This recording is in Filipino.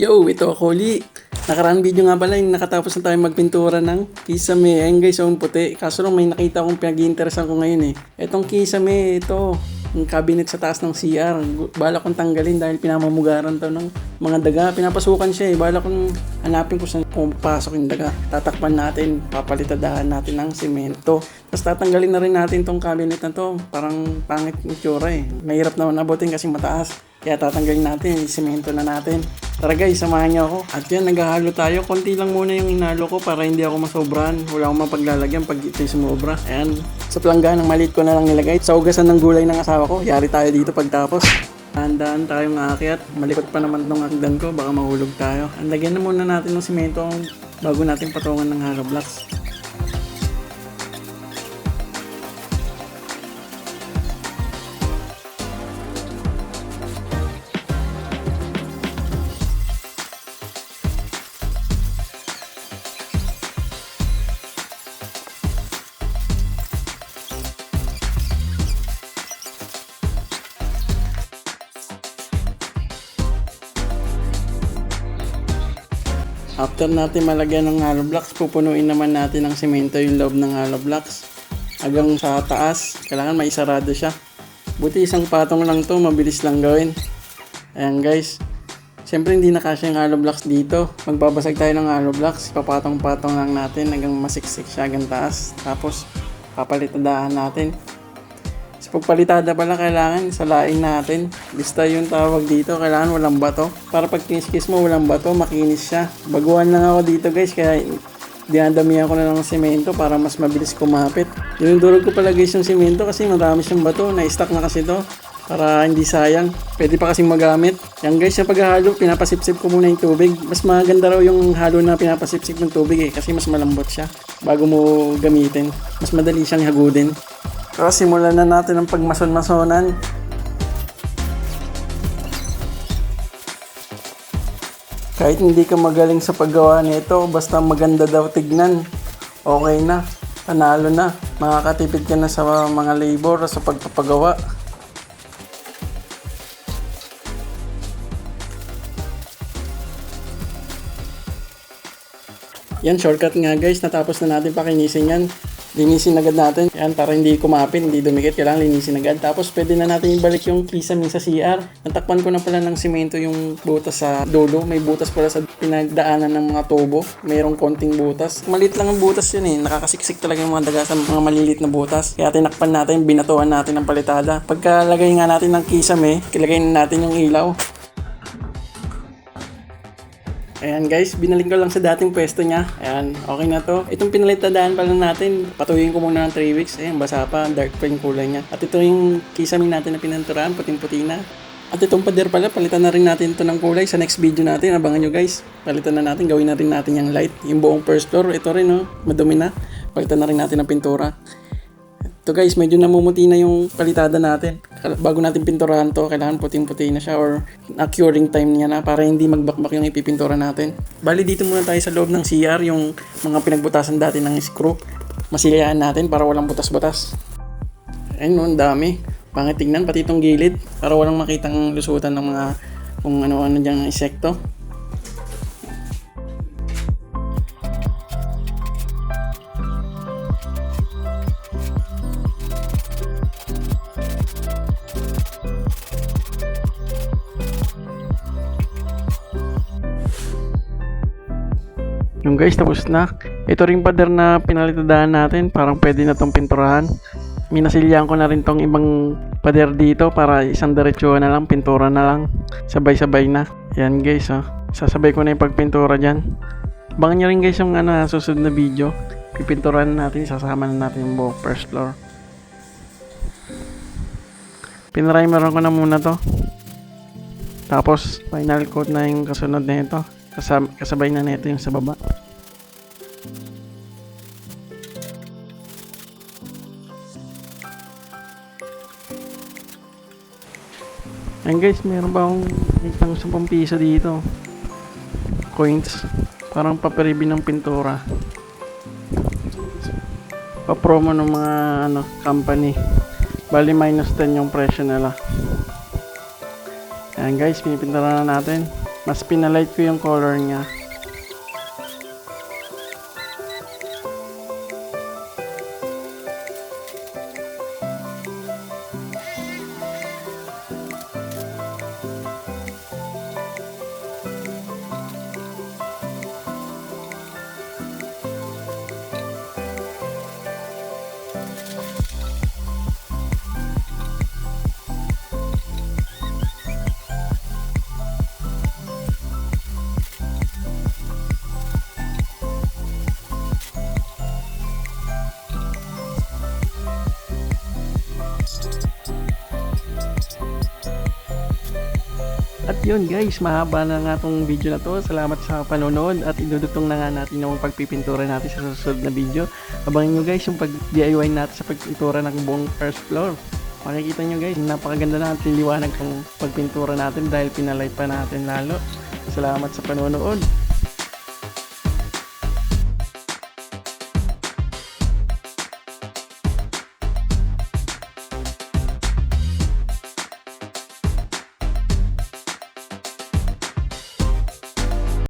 Yo, ito ako uli. Nakaraan video nga pala, yung nakatapos na tayo magpintura ng kisame. Ayun guys, yung puti. Kaso lang may nakita akong pinag-interesan ko ngayon eh. Itong kisame, ito. Yung cabinet sa taas ng CR. Bala kong tanggalin dahil pinamumugaran to ng mga daga. Pinapasukan siya eh. Bala kong hanapin ko saan pumapasok yung daga. Tatakpan natin, papalitadahan natin ng simento. Tapos tatanggalin na rin natin tong cabinet na to. Parang pangit yung tsura eh. Mahirap naman abutin kasi mataas. Kaya tatanggalin natin, simento na natin. Tara guys, samahan niyo ako. At yan, naghahalo tayo. Konti lang muna yung inalo ko para hindi ako masobran. Wala akong mapaglalagyan pag ito yung sumobra. Ayan, sa plangga ng maliit ko na lang nilagay. Sa ugasan ng gulay ng asawa ko, yari tayo dito pagtapos. Handaan tayong aakyat. Malikot pa naman tong akdan ko, baka mahulog tayo. Ang na muna natin ng simento bago natin patungan ng hollow blocks. After natin malagyan ng hollow blocks, pupunuin naman natin ng semento yung loob ng hollow blocks. Hanggang sa taas, kailangan may sarado siya. Buti isang patong lang to, mabilis lang gawin. Ayan guys. Siyempre hindi na kasya yung hollow blocks dito. Magbabasag tayo ng hollow blocks, papatong-patong lang natin hanggang masiksik siya hanggang taas. Tapos papalitadahan natin. Sa pagpalitada pala kailangan salain natin. Basta yung tawag dito, kailangan walang bato. Para pag kiniskis mo walang bato, makinis siya. Baguhan lang ako dito guys, kaya dinadamihan ko na ng semento para mas mabilis kumapit. Dinudurog ko pala guys yung semento kasi marami siyang bato. Na-stack na kasi to para hindi sayang. Pwede pa kasing magamit. Yan guys, yung paghahalo, pinapasipsip ko muna yung tubig. Mas maganda raw yung halo na pinapasipsip ng tubig eh, kasi mas malambot siya bago mo gamitin. Mas madali siyang hagudin. So, simulan na natin ang pagmason-masonan. Kahit hindi ka magaling sa paggawa nito, basta maganda daw tignan, okay na, panalo na. Makakatipid ka na sa mga labor sa pagpapagawa. Yan, shortcut nga guys. Natapos na natin pakinisin yan. Linisin agad natin. Yan, para hindi kumapin, hindi dumikit. Kailangan linisin agad. Tapos pwede na natin ibalik yung kisame sa CR. Natakpan ko na pala ng simento yung butas sa dulo. May butas pala sa pinagdaanan ng mga tubo. Mayroong konting butas. Maliit lang ang butas yun eh. Nakakasiksik talaga yung mga daga sa mga maliliit na butas. Kaya tinakpan natin, binatuan natin ng palitada. Pagkalagay nga natin ng kisame, kilagay na natin yung ilaw. Ayan guys, binalik ko lang sa dating pwesto niya. Ayan, okay na to. Itong pinalitadaan pa lang natin, patuyuin ko muna ng 3 weeks. Ayan, basa pa, dark pa yung kulay niya. At ito yung kisame natin na pinanturaan, puting-puti na. At itong pader pala, palitan na rin natin ito ng kulay sa next video natin. Abangan nyo guys. Palitan na natin, gawin na rin natin yung light. Yung buong first floor, ito rin oh, madumi na. Palitan na rin natin ng pintura. Ito guys, medyo namumuti na yung palitada natin. Bago natin pinturahan to, kailangan puting-puti na siya or na curing time niya na para hindi magbakbak yung ipipintura natin. Bali dito muna tayo sa loob ng CR, yung mga pinagbutasan dati ng screw. Masilayaan natin para walang butas-butas. Ayun ang dami. Pangit tignan, pati itong gilid. Para walang makitang lusutan ng mga kung ano-ano diyang insekto. Yung guys, tapos na. Ito ring pader na pinalitadahan natin. Parang pwede na tong pinturahan. Minasilyan ko na rin tong ibang pader dito para isang diretsyo na lang, pintura na lang. Sabay-sabay na. Yan guys, oh. Sasabay ko na yung pagpintura dyan. Abangan nyo rin guys yung ano, susunod na video. Pipinturahan natin, sasama na natin yung buong first floor. Pinrimeran ko na muna to. Tapos, final coat na yung kasunod na ito. Kasab- kasabay na nito yung sa baba. Ayun guys, meron ba akong isang 10 piso dito? Coins. Parang paparibi ng pintura. Pa-promo ng mga ano, company. Bali minus 10 yung presyo nila. Ayan guys, pinipintara na natin. Mas pinalight ko yung color niya. At yun guys, mahaba na nga tong video na to. Salamat sa panonood at idudutong na nga natin yung pagpipintura natin sa susunod na video. Abangan nyo guys yung pag-DIY natin sa pagpintura ng buong first floor. Makikita nyo guys, napakaganda na at liwanag ng pagpintura natin dahil pinalight pa natin lalo. Salamat sa panonood.